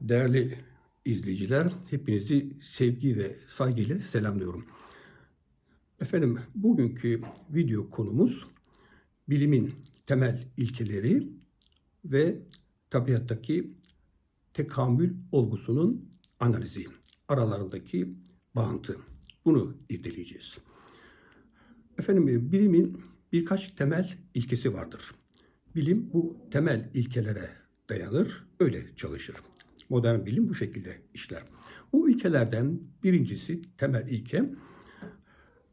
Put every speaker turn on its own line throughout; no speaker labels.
Değerli izleyiciler, hepinizi sevgi ve saygıyla selamlıyorum. Efendim, bugünkü video konumuz bilimin temel ilkeleri ve tabiattaki tekamül olgusunun analizi, aralarındaki bağıntı. Bunu irdeleyeceğiz. Efendim, bilimin birkaç temel ilkesi vardır. Bilim bu temel ilkelere dayanır, öyle çalışır. Modern bilim bu şekilde işler. Bu ilkelerden birincisi, temel ilke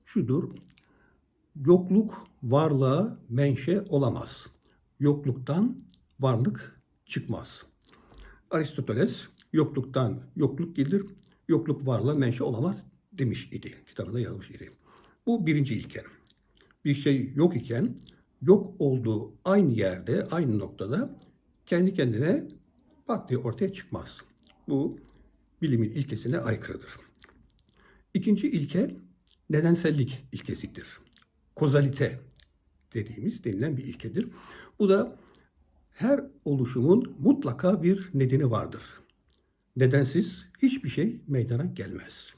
şudur. Yokluk varlığa menşe olamaz. Yokluktan varlık çıkmaz. Aristoteles yokluktan yokluk gelir, yokluk varlığa menşe olamaz demiş idi. Kitabında yazmış idi. Bu birinci ilke. Bir şey yok iken yok olduğu aynı yerde, aynı noktada kendi kendine pat diye ortaya çıkmaz. Bu bilimin ilkesine aykırıdır. İkinci ilke nedensellik ilkesidir. Kozalite dediğimiz denilen bir ilkedir. Bu da her oluşumun mutlaka bir nedeni vardır. Nedensiz hiçbir şey meydana gelmez.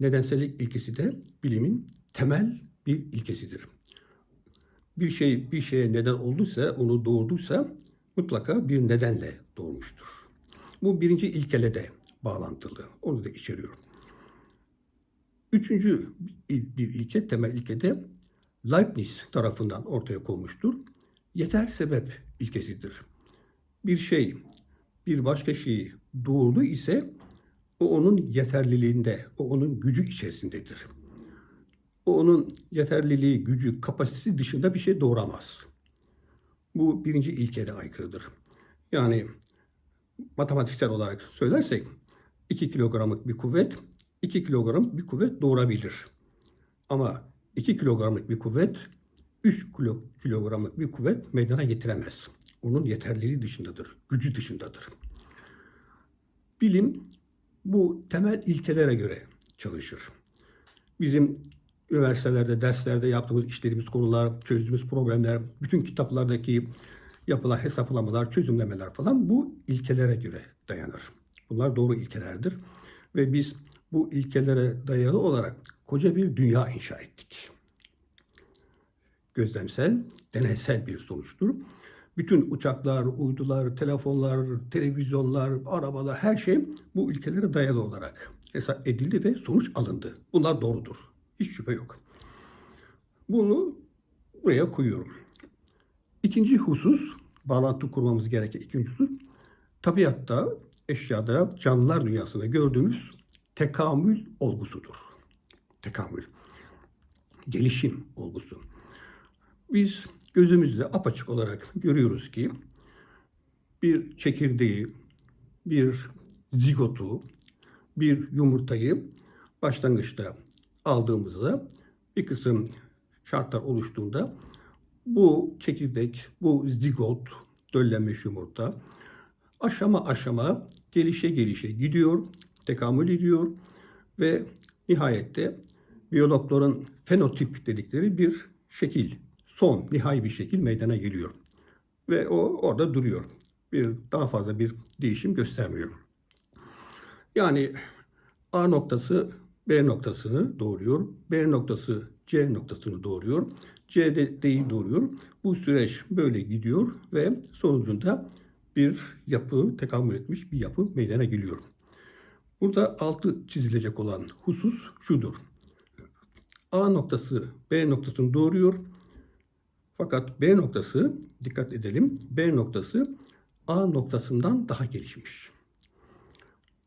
Nedensellik ilkesi de bilimin temel bir ilkesidir. Bir şey bir şeye neden olduysa, onu doğurduysa mutlaka bir nedenle doğmuştur. Bu birinci ilkele de bağlantılı. Onu da içeriyor. Üçüncü bir ilke, temel ilke de Leibniz tarafından ortaya konmuştur. Yeter sebep ilkesidir. Bir şey bir başka şeyi doğurdu ise o onun yeterliliğinde, o onun gücü içerisindedir. O onun yeterliliği, gücü, kapasitesi dışında bir şey doğuramaz. Bu birinci ilkeye aykırıdır. Yani matematiksel olarak söylersek 2 kilogramlık bir kuvvet 2 kilogram bir kuvvet doğurabilir. Ama 2 kilogramlık bir kuvvet 3 kilo, kilogramlık bir kuvvet meydana getiremez. Onun yeterliliği dışındadır, gücü dışındadır. Bilim bu temel ilkelere göre çalışır. Bizim üniversitelerde, derslerde yaptığımız işlediğimiz konular, çözdüğümüz problemler, bütün kitaplardaki yapılan hesaplamalar, çözümlemeler falan bu ilkelere göre dayanır. Bunlar doğru ilkelerdir. Ve biz bu ilkelere dayalı olarak koca bir dünya inşa ettik. Gözlemsel, deneysel bir sonuçtur. Bütün uçaklar, uydular, telefonlar, televizyonlar, arabalar her şey bu ilkelere dayalı olarak hesap edildi ve sonuç alındı. Bunlar doğrudur. Hiç şüphe yok. Bunu buraya koyuyorum. İkinci husus, bağlantı kurmamız gereken ikinci husus, tabiatta, eşyada, canlılar dünyasında gördüğümüz tekamül olgusudur. Tekamül. Gelişim olgusu. Biz gözümüzle apaçık olarak görüyoruz ki bir çekirdeği, bir zigotu, bir yumurtayı başlangıçta aldığımızda bir kısım şartlar oluştuğunda bu çekirdek, bu zigot, döllenmiş yumurta aşama aşama gelişe gelişe gidiyor, tekamül ediyor ve nihayette biyologların fenotip dedikleri bir şekil, son nihai bir şekil meydana geliyor. Ve o orada duruyor. Bir daha fazla bir değişim göstermiyor. Yani A noktası B noktasını doğuruyor. B noktası C noktasını doğuruyor. C de D'yi doğuruyor. Bu süreç böyle gidiyor ve sonucunda bir yapı, tekamül etmiş bir yapı meydana geliyor. Burada altı çizilecek olan husus şudur. A noktası B noktasını doğuruyor. Fakat B noktası, dikkat edelim, B noktası A noktasından daha gelişmiş.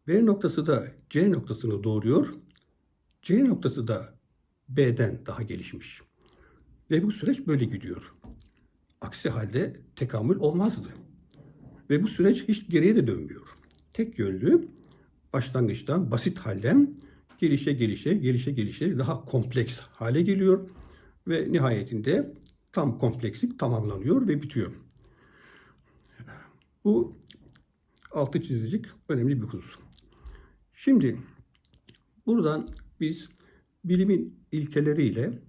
B noktası da C noktasını doğuruyor. C noktası da B'den daha gelişmiş. Ve bu süreç böyle gidiyor. Aksi halde tekamül olmazdı. Ve bu süreç hiç geriye de dönmüyor. Tek yönlü başlangıçtan basit halden gelişe gelişe gelişe gelişe daha kompleks hale geliyor ve nihayetinde tam komplekslik tamamlanıyor ve bitiyor. Bu altı çizilecek önemli bir husus. Şimdi buradan biz bilimin ilkeleriyle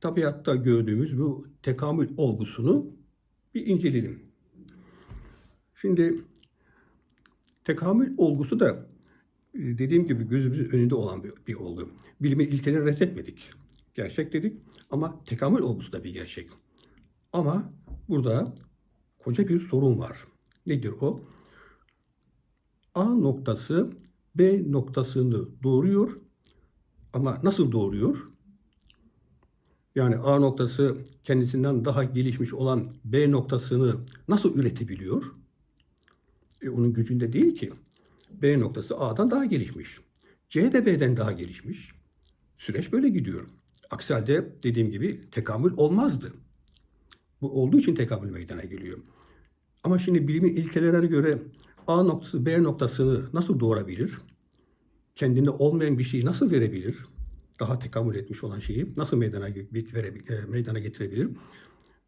tabiatta gördüğümüz bu tekamül olgusunu bir inceleyelim. Şimdi Tekamül olgusu da e, dediğim gibi gözümüzün önünde olan bir, bir olgu. Bilimin ilkelerini reddetmedik. Gerçek dedik ama tekamül olgusu da bir gerçek. Ama burada koca bir sorun var. Nedir o? A noktası B noktasını doğuruyor ama nasıl doğuruyor? Yani A noktası kendisinden daha gelişmiş olan B noktasını nasıl üretebiliyor? E, onun gücünde değil ki. B noktası A'dan daha gelişmiş. C de B'den daha gelişmiş. Süreç böyle gidiyor. Aksi halde dediğim gibi tekamül olmazdı. Bu olduğu için tekamül meydana geliyor. Ama şimdi bilimin ilkelerine göre A noktası B noktasını nasıl doğurabilir? Kendinde olmayan bir şeyi nasıl verebilir? Daha tekamül etmiş olan şeyi nasıl meydana, verebilir, e, meydana getirebilir?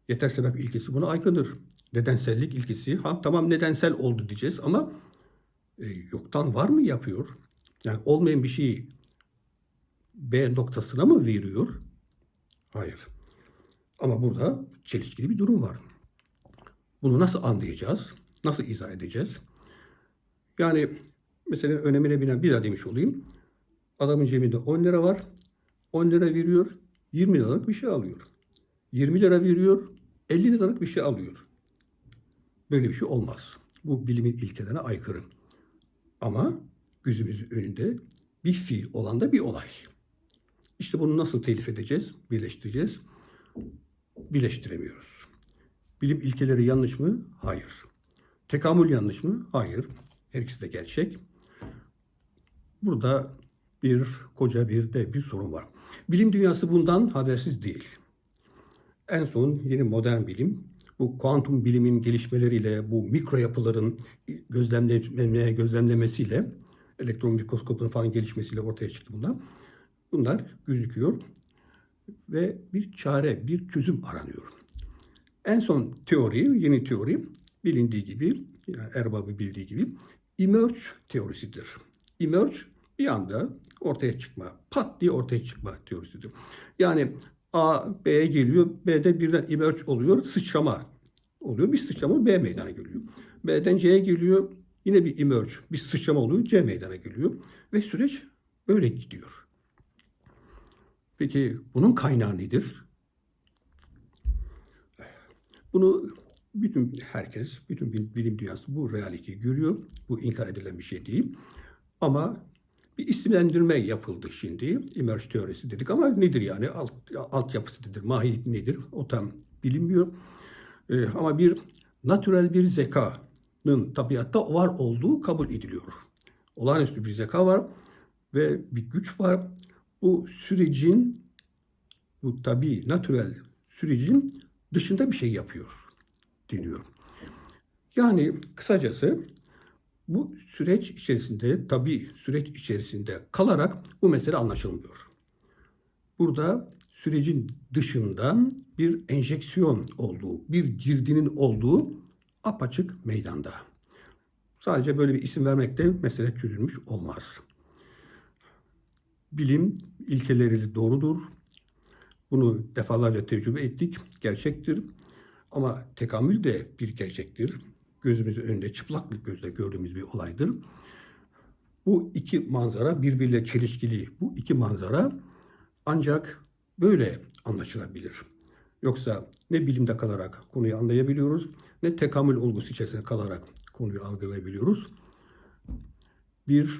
Yeter sebep ilkesi buna aykırıdır. Nedensellik ilkesi, ha tamam nedensel oldu diyeceğiz ama e, yoktan var mı yapıyor? Yani olmayan bir şeyi B noktasına mı veriyor? Hayır. Ama burada çelişkili bir durum var. Bunu nasıl anlayacağız? Nasıl izah edeceğiz? Yani mesela önemine binen bir daha demiş olayım. Adamın cebinde 10 lira var. 10 lira veriyor. 20 liralık bir şey alıyor. 20 lira veriyor. 50 liralık bir şey alıyor. Böyle bir şey olmaz. Bu bilimin ilkelerine aykırı. Ama gözümüzün önünde bir fiil olan da bir olay. İşte bunu nasıl telif edeceğiz, birleştireceğiz? Birleştiremiyoruz. Bilim ilkeleri yanlış mı? Hayır. Tekamül yanlış mı? Hayır. Her ikisi de gerçek. Burada bir koca bir de bir sorun var. Bilim dünyası bundan habersiz değil. En son yeni modern bilim bu kuantum bilimin gelişmeleriyle bu mikro yapıların gözlemleme, gözlemlemesiyle elektron mikroskopun falan gelişmesiyle ortaya çıktı bunlar. Bunlar gözüküyor ve bir çare, bir çözüm aranıyor. En son teori, yeni teori bilindiği gibi, yani erbabı bildiği gibi emerge teorisidir. Emerge bir anda ortaya çıkma, pat diye ortaya çıkma teorisidir. Yani A B'ye geliyor, B'de birden emerge oluyor, sıçrama oluyor. Bir sıçrama B meydana geliyor. B'den C'ye geliyor, yine bir emerge, bir sıçrama oluyor, C meydana geliyor. Ve süreç böyle gidiyor. Peki bunun kaynağı nedir? Bunu bütün herkes, bütün bilim dünyası bu realiteyi görüyor. Bu inkar edilen bir şey değil. Ama bir isimlendirme yapıldı şimdi. Emerge teorisi dedik ama nedir yani? Alt, altyapısı nedir? Mahiyeti nedir? O tam bilinmiyor. Ee, ama bir natürel bir zekanın tabiatta var olduğu kabul ediliyor. Olağanüstü bir zeka var ve bir güç var. Bu sürecin, bu tabi natürel sürecin dışında bir şey yapıyor deniyor. Yani kısacası bu süreç içerisinde, tabi süreç içerisinde kalarak bu mesele anlaşılmıyor. Burada sürecin dışından bir enjeksiyon olduğu, bir girdinin olduğu apaçık meydanda. Sadece böyle bir isim vermekte mesele çözülmüş olmaz. Bilim ilkeleri doğrudur. Bunu defalarca tecrübe ettik. Gerçektir. Ama tekamül de bir gerçektir. Gözümüzün önünde çıplak bir gözle gördüğümüz bir olaydır. Bu iki manzara birbiriyle çelişkili. Bu iki manzara ancak böyle anlaşılabilir. Yoksa ne bilimde kalarak konuyu anlayabiliyoruz, ne tekamül olgusu içerisinde kalarak konuyu algılayabiliyoruz. Bir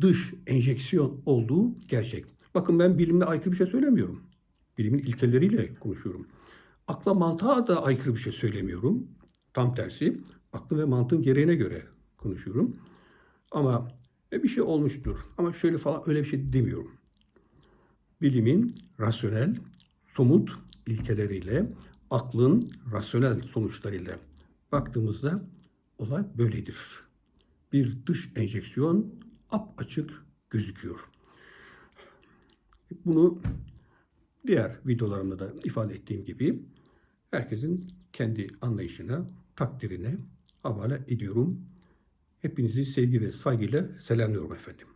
dış enjeksiyon olduğu gerçek. Bakın ben bilimle aykırı bir şey söylemiyorum. Bilimin ilkeleriyle konuşuyorum. Akla mantığa da aykırı bir şey söylemiyorum. Tam tersi aklı ve mantığın gereğine göre konuşuyorum. Ama e, bir şey olmuştur. Ama şöyle falan öyle bir şey demiyorum. Bilimin rasyonel, somut ilkeleriyle, aklın rasyonel sonuçlarıyla baktığımızda olay böyledir. Bir dış enjeksiyon ap açık gözüküyor. Bunu diğer videolarımda da ifade ettiğim gibi herkesin kendi anlayışına, takdirine havale ediyorum. Hepinizi sevgi ve saygıyla selamlıyorum efendim.